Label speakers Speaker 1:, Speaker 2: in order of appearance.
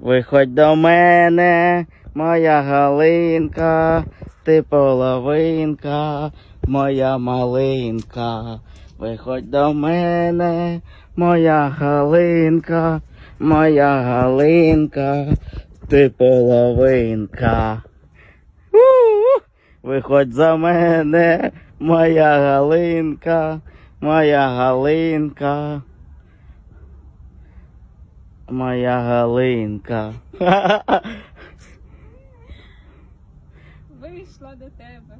Speaker 1: Виходь до мене, моя галинка, ти половинка, моя малинка. Виходь до мене, моя галинка, моя галинка, ти половинка. Виходь за мене, моя галинка, моя галинка. Моя галинка.
Speaker 2: Вийшла до тебе.